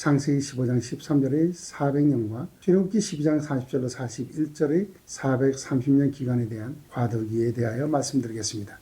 창세기 15장 13절의 400년과 출애굽기 12장 40절로 41절의 430년 기간에 대한 과도기에 대하여 말씀드리겠습니다.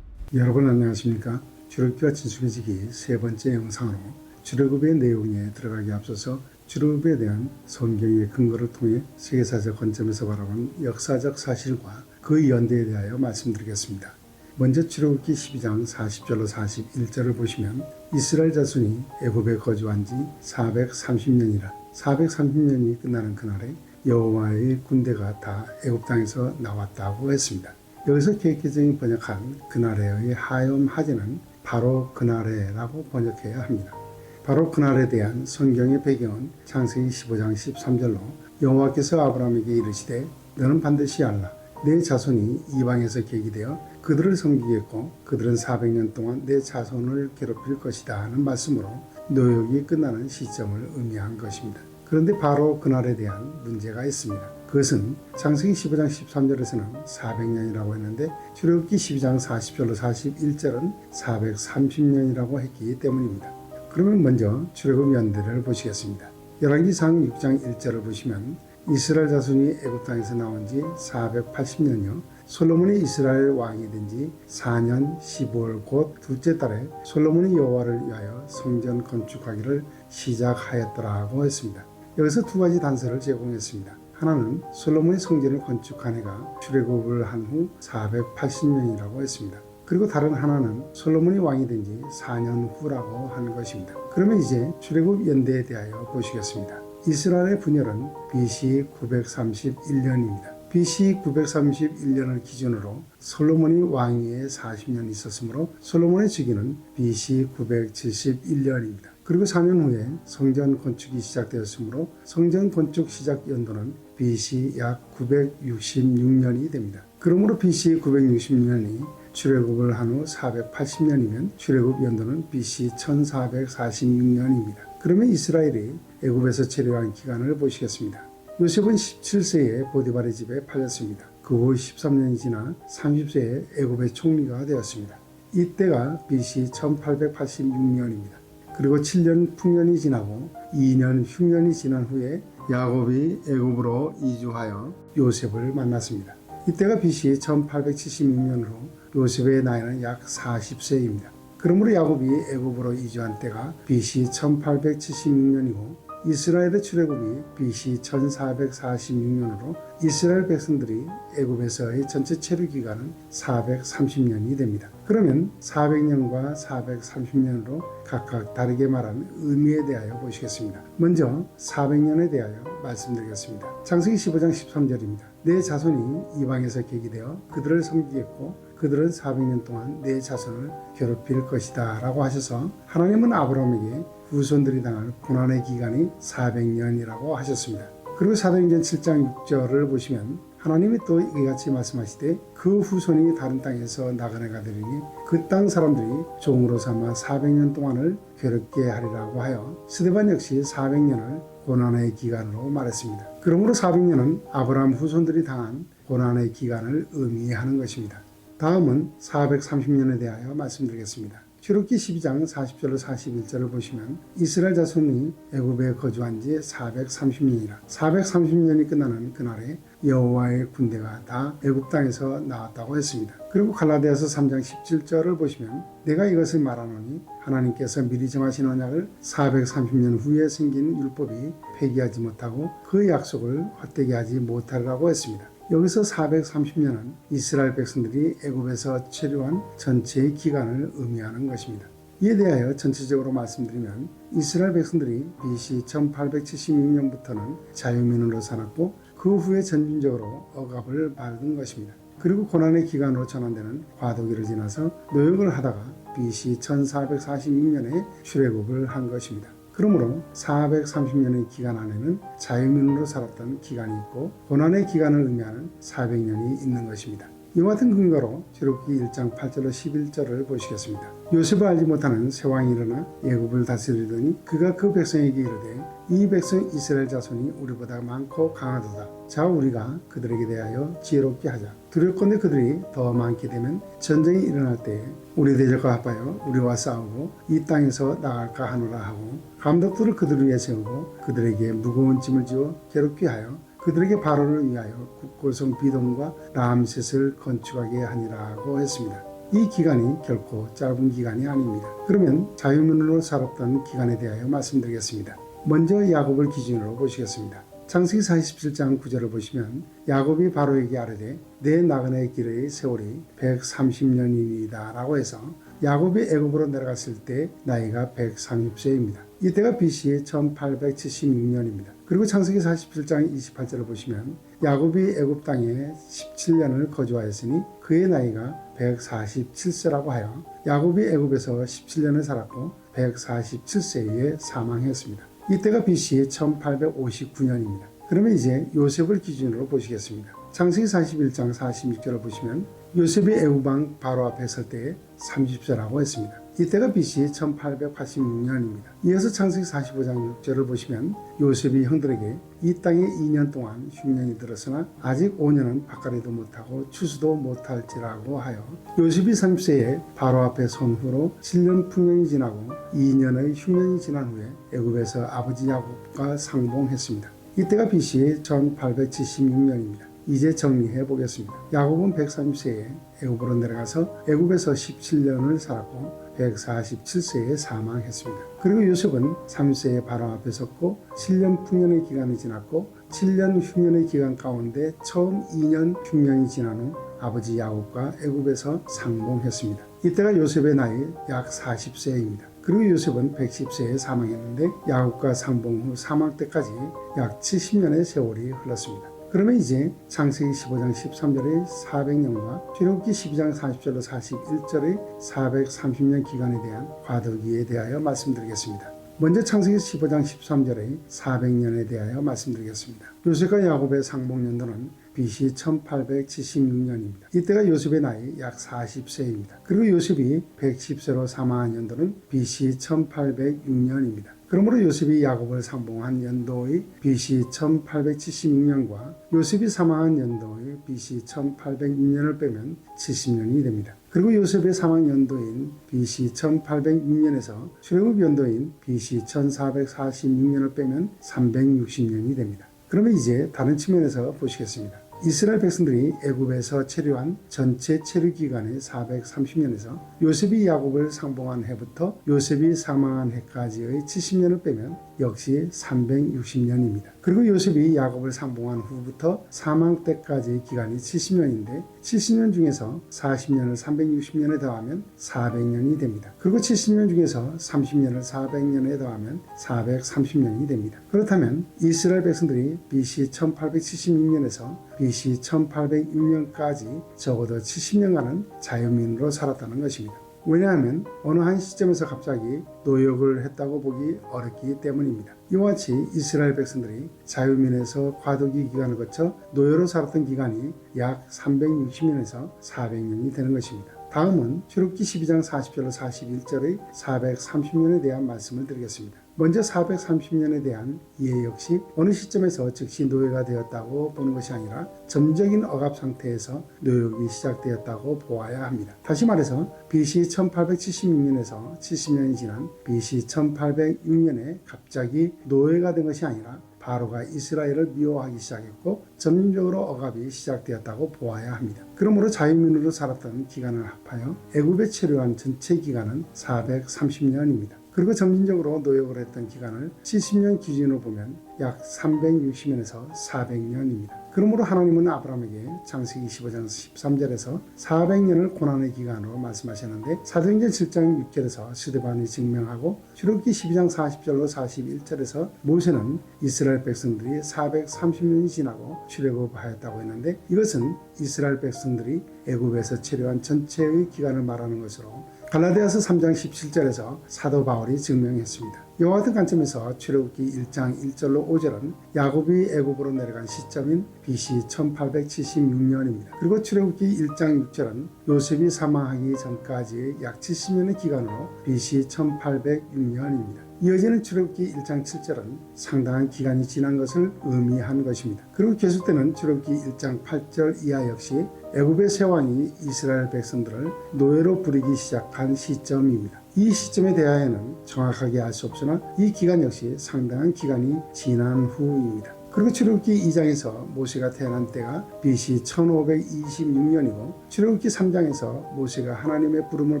여러분 안녕하십니까? 출애굽기와 진수계시기 세 번째 영상으로 출애굽의 내용에 들어가기 앞서서 출애굽에 대한 성경의 근거를 통해 세계사적 관점에서 바라본 역사적 사실과 그 연대에 대하여 말씀드리겠습니다. 먼저 출애굽기 12장 40절로 41절을 보시면 이스라엘 자손이 애굽에 거주한 지 430년이라 430년이 끝나는 그날에 여호와의 군대가 다 애굽 땅에서 나왔다고 했습니다. 여기서 계획적인 번역한 그날에의 하염 하지는 바로 그날에라고 번역해야 합니다. 바로 그날에 대한 성경의 배경은 창세기 15장 13절로 여호와께서 아브라함에게 이르시되 너는 반드시 알라 내 자손이 이방에서 계기되어 그들을 섬기겠고 그들은 400년 동안 내 자손을 괴롭힐 것이다 하는 말씀으로 노역이 끝나는 시점을 의미한 것입니다. 그런데 바로 그날에 대한 문제가 있습니다. 그것은 창세기 15장 13절에서는 400년이라고 했는데 출애굽기 12장 40절로 41절은 430년이라고 했기 때문입니다. 그러면 먼저 출애굽 연대를 보시겠습니다. 열왕기상 6장 1절을 보시면 이스라엘 자손이 애굽 땅에서 나온 지 480년이요 솔로몬이 이스라엘 왕이 된 지 4년 15월 곧 둘째 달에 솔로몬이 여호와를 위하여 성전 건축하기를 시작하였더라고 했습니다. 여기서 두 가지 단서를 제공했습니다. 하나는 솔로몬이 성전을 건축한 해가 출애굽을 한 후 480년이라고 했습니다. 그리고 다른 하나는 솔로몬이 왕이 된 지 4년 후라고 하는 것입니다. 그러면 이제 출애굽 연대에 대하여 보시겠습니다. 이스라엘의 분열은 BC 931년입니다. BC 931년을 기준으로 솔로몬이 왕위에 40년 있었으므로 솔로몬의 즉위는 BC 971년입니다. 그리고 4년 후에 성전 건축이 시작되었으므로 성전 건축 시작 연도는 BC 약 966년이 됩니다. 그러므로 BC 966년이 출애굽을 한 후 480년이면 출애굽 연도는 BC 1446년입니다. 그러면 이스라엘이 애굽에서 체류한 기간을 보시겠습니다. 요셉은 17세에 보디발의 집에 팔렸습니다. 그 후 13년이 지나 30세에 애굽의 총리가 되었습니다. 이때가 BC 1886년입니다. 그리고 7년 풍년이 지나고 2년 흉년이 지난 후에 야곱이 애굽으로 이주하여 요셉을 만났습니다. 이때가 BC 1876년으로 요셉의 나이는 약 40세입니다. 그러므로 야곱이 애굽으로 이주한 때가 BC 1876년이고 이스라엘의 출애굽이 BC 1446년으로 이스라엘 백성들이 애굽에서의 전체 체류 기간은 430년이 됩니다. 그러면 400년과 430년으로 각각 다르게 말하는 의미에 대하여 보시겠습니다. 먼저 400년에 대하여 말씀드리겠습니다. 창세기 15장 13절입니다. 내 자손이 이방에서 계기되어 그들을 섬기겠고 그들은 400년 동안 내 자손을 괴롭힐 것이다 라고 하셔서 하나님은 아브라함에게 후손들이 당할 고난의 기간이 400년이라고 하셨습니다. 그리고 사도행전 7장 6절을 보시면 하나님이 또 이같이 말씀하시되 그 후손이 다른 땅에서 나가네 가되리니 그 땅 사람들이 종으로 삼아 400년 동안을 괴롭게 하리라고 하여 스데반 역시 400년을 고난의 기간으로 말했습니다. 그러므로 400년은 아브라함 후손들이 당한 고난의 기간을 의미하는 것입니다. 다음은 430년에 대하여 말씀드리겠습니다. 출애굽기 12장 40절로 41절을 보시면 이스라엘 자손이 애굽에 거주한 지 430년이라 430년이 끝나는 그날에 여호와의 군대가 다 애굽 땅에서 나왔다고 했습니다. 그리고 갈라디아서 3장 17절을 보시면 내가 이것을 말하노니 하나님께서 미리 정하신 언약을 430년 후에 생긴 율법이 폐기하지 못하고 그 약속을 헛되게 하지 못하리라고 했습니다. 여기서 430년은 이스라엘 백성들이 애굽에서 체류한 전체의 기간을 의미하는 것입니다. 이에 대하여 전체적으로 말씀드리면 이스라엘 백성들이 BC 1876년부터는 자유민으로 살았고 그 후에 전진적으로 억압을 받은 것입니다. 그리고 고난의 기간으로 전환되는 과도기를 지나서 노역을 하다가 BC 1446년에 출애굽을 한 것입니다. 그러므로 430년의 기간 안에는 자유민으로 살았던 기간이 있고 고난의 기간을 의미하는 400년이 있는 것입니다. 이와 같은 근거로 출애굽기 1장 8절로 11절을 보시겠습니다. 요셉을 알지 못하는 세왕이 일어나 예굽을 다스리더니 그가 그 백성에게 이르되 이 백성 이스라엘 자손이 우리보다 많고 강하도다. 자 우리가 그들에게 대하여 지혜롭게 하자. 두렵건대 그들이 더 많게 되면 전쟁이 일어날 때에 우리 대적과 합하여 우리와 싸우고 이 땅에서 나갈까 하노라 하고 감독들을 그들 위에 세우고 그들에게 무거운 짐을 지어 괴롭게 하여 그들에게 바로를 위하여 국골성 비돔과 라암셋을 건축하게 하니라고 했습니다. 이 기간이 결코 짧은 기간이 아닙니다. 그러면 자유민으로 살았던 기간에 대하여 말씀드리겠습니다. 먼저 야곱을 기준으로 보시겠습니다. 창세기 47장 9절을 보시면 야곱이 바로에게 아뢰되 내 나그네 길의 세월이 130년이다 라고 해서 야곱이 애굽으로 내려갔을 때 나이가 130세입니다. 이때가 BC 1876년입니다. 그리고 창세기 47장 28절을 보시면 야곱이 애굽 땅에 17년을 거주하였으니 그의 나이가 147세라고 하여 야곱이 애굽에서 17년을 살았고 147세에 사망했습니다. 이때가 BC 1859년입니다. 그러면 이제 요셉을 기준으로 보시겠습니다. 창세기 41장 46절을 보시면 요셉이 애굽왕 바로 앞에 설 때에 30세라고 했습니다. 이때가 BC 1886년입니다. 이어서 창세기 45장 6절을 보시면 요셉이 형들에게 이 땅에 2년 동안 흉년이 들었으나 아직 5년은 바깥에도 못하고 추수도 못할지라고 하여 요셉이 30세에 바로 앞에 선 후로 7년 풍년이 지나고 2년의 흉년이 지난 후에 애굽에서 아버지 야곱과 상봉했습니다. 이때가 BC 1876년입니다. 이제 정리해 보겠습니다. 야곱은 130세에 애굽으로 내려가서 애굽에서 17년을 살았고 147세에 사망했습니다. 그리고 요셉은 3세에 바로 앞에 섰고 7년 풍년의 기간이 지났고 7년 흉년의 기간 가운데 처음 2년 흉년이 지난 후 아버지 야곱과 애굽에서 상봉했습니다. 이때가 요셉의 나이 약 40세입니다. 그리고 요셉은 110세에 사망했는데 야곱과 상봉 후 사망 때까지 약 70년의 세월이 흘렀습니다. 그러면 이제 창세기 15장 13절의 400년과 출애굽기 12장 40절로 41절의 430년 기간에 대한 과도기에 대하여 말씀드리겠습니다. 먼저 창세기 15장 13절의 400년에 대하여 말씀드리겠습니다. 요셉과 야곱의 상봉년도는 BC 1876년입니다. 이때가 요셉의 나이 약 40세입니다. 그리고 요셉이 110세로 사망한 연도는 BC 1806년입니다. 그러므로 요셉이 야곱을 상봉한 연도의 BC 1876년과 요셉이 사망한 연도의 BC 1806년을 빼면 70년이 됩니다. 그리고 요셉의 사망 연도인 BC 1806년에서 출애굽 연도인 BC 1446년을 빼면 360년이 됩니다. 그러면 이제 다른 측면에서 보시겠습니다. 이스라엘 백성들이 애굽에서 체류한 전체 체류 기간의 430년에서 요셉이 야곱을 상봉한 해부터 요셉이 사망한 해까지의 70년을 빼면 역시 360년입니다. 그리고 요셉이 야곱을 상봉한 후부터 사망 때까지의 기간이 70년인데 70년 중에서 40년을 360년에 더하면 400년이 됩니다. 그리고 70년 중에서 30년을 400년에 더하면 430년이 됩니다. 그렇다면 이스라엘 백성들이 BC 1876년에서 BC 1806년까지 적어도 70년간은 자유민으로 살았다는 것입니다. 왜냐하면 어느 한 시점에서 갑자기 노역을 했다고 보기 어렵기 때문입니다. 이와 같이 이스라엘 백성들이 자유민에서 과도기 기간을 거쳐 노예로 살았던 기간이 약 360년에서 400년이 되는 것입니다. 다음은 출애굽기 12장 40절로 41절의 430년에 대한 말씀을 드리겠습니다. 먼저 430년에 대한 이해 역시 어느 시점에서 즉시 노예가 되었다고 보는 것이 아니라 점적인 억압 상태에서 노역이 시작되었다고 보아야 합니다. 다시 말해서 BC 1876년에서 70년이 지난 BC 1806년에 갑자기 노예가 된 것이 아니라 바로가 이스라엘을 미워하기 시작했고 점진적으로 억압이 시작되었다고 보아야 합니다. 그러므로 자유민으로 살았던 기간을 합하여 애굽에 체류한 전체 기간은 430년입니다. 그리고 점진적으로 노역을 했던 기간을 70년 기준으로 보면 약 360년에서 400년입니다. 그러므로 하나님은 아브라함에게 창세기 15장 13절에서 400년을 고난의 기간으로 말씀하셨는데 사도행전 7장 6절에서 스데반이 증명하고 출애굽기 12장 40절로 41절에서 모세는 이스라엘 백성들이 430년이 지나고 출애굽하였다고 했는데 이것은 이스라엘 백성들이 애굽에서 체류한 전체의 기간을 말하는 것으로 갈라디아서 3장 17절에서 사도 바울이 증명했습니다. 이와 같은 관점에서 출애굽기 1장 1절로 5절은 야곱이 애굽으로 내려간 시점인 BC 1876년입니다. 그리고 출애굽기 1장 6절은 요셉이 사망하기 전까지의 약 70년의 기간으로 BC 1806년입니다. 이어지는 출애굽기 1장 7절은 상당한 기간이 지난 것을 의미한 것입니다. 그리고 계속되는 출애굽기 1장 8절 이하 역시 애굽의 세 왕이 이스라엘 백성들을 노예로 부리기 시작한 시점입니다. 이 시점에 대하여는 정확하게 알 수 없으나 이 기간 역시 상당한 기간이 지난 후입니다. 그리고 출애굽기 2장에서 모세가 태어난 때가 BC 1526년이고 출애굽기 3장에서 모세가 하나님의 부름을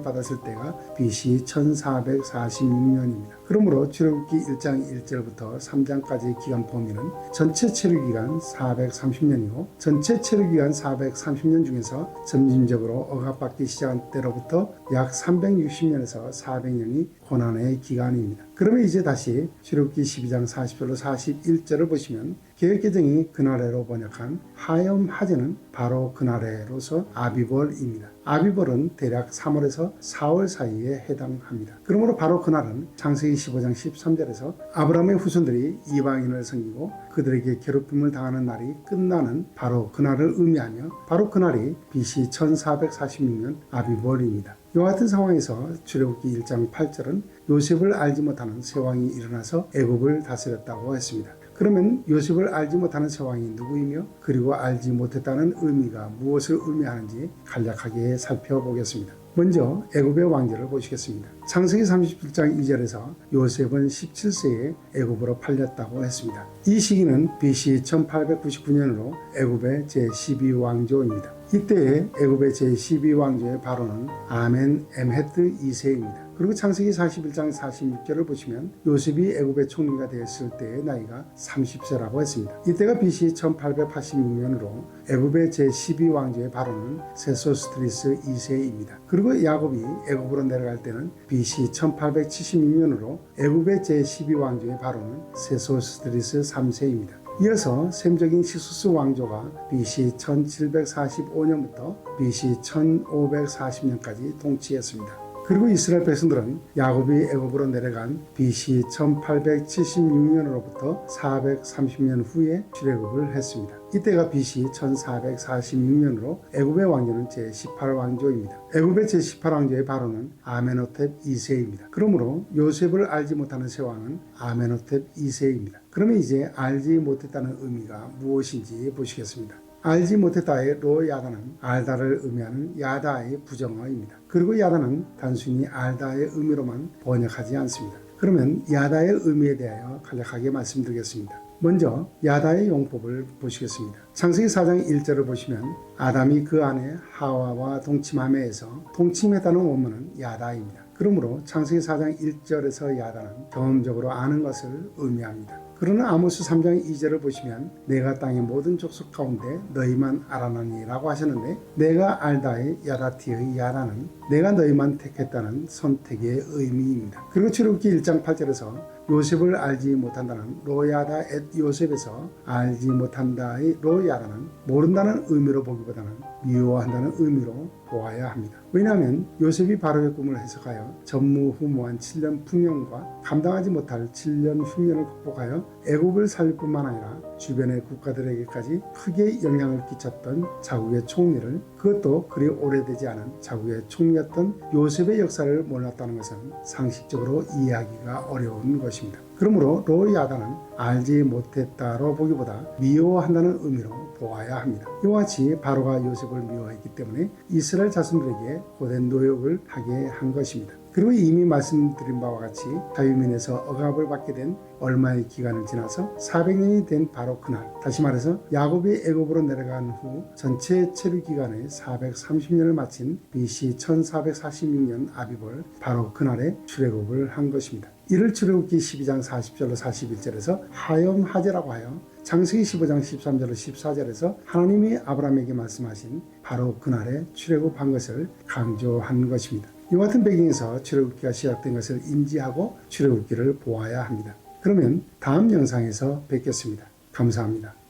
받았을 때가 BC 1446년입니다. 그러므로 출애굽기 1장 1절부터 3장까지의 기간 범위는 전체 체류 기간 430년이고 전체 체류 기간 430년 중에서 점진적으로 억압받기 시작한 때로부터 약 360년에서 400년이 고난의 기간입니다. 그러면 이제 다시 출애굽기 12장 40절로 41절을 보시면 개혁개정이 그날에로 번역한 하염 하제는 바로 그날에로서 아비벌입니다. 아비벌은 대략 3월에서 4월 사이에 해당합니다. 그러므로 바로 그날은 창세기 15장 13절에서 아브라함의 후손들이 이방인을 섬기고 그들에게 괴롭힘을 당하는 날이 끝나는 바로 그날을 의미하며 바로 그날이 BC 1446년 아비벌입니다. 이와 같은 상황에서 출애굽기 1장 8절은 요셉을 알지 못하는 세 왕이 일어나서 애굽을 다스렸다고 했습니다. 그러면 요셉을 알지 못하는 세 왕이 누구이며 그리고 알지 못했다는 의미가 무엇을 의미하는지 간략하게 살펴보겠습니다. 먼저 애굽의 왕제를 보시겠습니다. 창세기 37장 2절에서 요셉은 17세에 애굽으로 팔렸다고 했습니다. 이 시기는 BC 1899년으로 애굽의 제12왕조입니다. 이때의 애굽의 제12왕조의 바로는 아멘 엠헤트 2세입니다. 그리고 창세기 41장 46절을 보시면 요셉이 애굽의 총리가 되었을 때의 나이가 30세라고 했습니다. 이때가 BC 1886년으로 애굽의 제12왕조의 바로는 세소스트리스 2세입니다. 그리고 야곱이 애굽으로 내려갈 때는 BC 1876년으로 애굽의 제12왕조의 바로는 세소스트리스 3세입니다. 이어서 셈적인 시수스 왕조가 BC 1745년부터 BC 1540년까지 통치했습니다. 그리고 이스라엘 백성들은 야곱이 애굽으로 내려간 BC 1876년으로부터 430년 후에 출애굽을 했습니다. 이때가 BC 1446년으로 애굽의 왕조는 제18왕조입니다. 애굽의 제18왕조의 바로는 아메노텝 2세입니다. 그러므로 요셉을 알지 못하는 세 왕은 아메노텝 2세입니다. 그러면 이제 알지 못했다는 의미가 무엇인지 보시겠습니다. 알지 못했다의 로 야다는 알다를 의미하는 야다의 부정어입니다. 그리고 야다는 단순히 알다의 의미로만 번역하지 않습니다. 그러면 야다의 의미에 대하여 간략하게 말씀드리겠습니다. 먼저 야다의 용법을 보시겠습니다. 창세기 4장 1절을 보시면 아담이 그 안에 하와와 동침함에에서 동침했다는 원문은 야다입니다. 그러므로 창세기 4장 1절에서 야다는 경험적으로 아는 것을 의미합니다. 그러나 아모스 3장 2절을 보시면 내가 땅의 모든 족속 가운데 너희만 알아나니 라고 하셨는데 내가 알다의 야다티의 야다는 내가 너희만 택했다는 선택의 의미입니다. 그리고 출애굽기 1장 8절에서 요셉을 알지 못한다는 로야다 엣 요셉에서 알지 못한다의 로야다는 모른다는 의미로 보기보다는 미워한다는 의미로 보아야 합니다. 왜냐하면 요셉이 바로의 꿈을 해석하여 전무후무한 7년 풍년과 감당하지 못할 7년 흉년을 극복하여 애굽을 살릴 뿐만 아니라 주변의 국가들에게까지 크게 영향을 끼쳤던 자국의 총리를 그것도 그리 오래되지 않은 자국의 총리였던 요셉의 역사를 몰랐다는 것은 상식적으로 이해하기가 어려운 것입니다. 그러므로 로이아다는 알지 못했다로 보기보다 미워한다는 의미로 보아야 합니다. 이와 같이 바로가 요셉을 미워했기 때문에 이스라엘 자손들에게 고된 노역을 하게 한 것입니다. 그리고 이미 말씀드린 바와 같이 자유민에서 억압을 받게 된 얼마의 기간을 지나서 400년이 된 바로 그날 다시 말해서 야곱이 애굽으로 내려간 후 전체 체류 기간의 430년을 마친 BC 1446년 아비벌 바로 그날에 출애굽을 한 것입니다. 이를 출애굽기 12장 40절로 41절에서 하염하제라고 하여 장세기 15장 13절로 14절에서 하나님이 아브라함에게 말씀하신 바로 그날에 출애굽한 것을 강조한 것입니다. 이와 같은 배경에서 출애굽기가 시작된 것을 인지하고 출애굽기를 보아야 합니다. 그러면 다음 영상에서 뵙겠습니다. 감사합니다.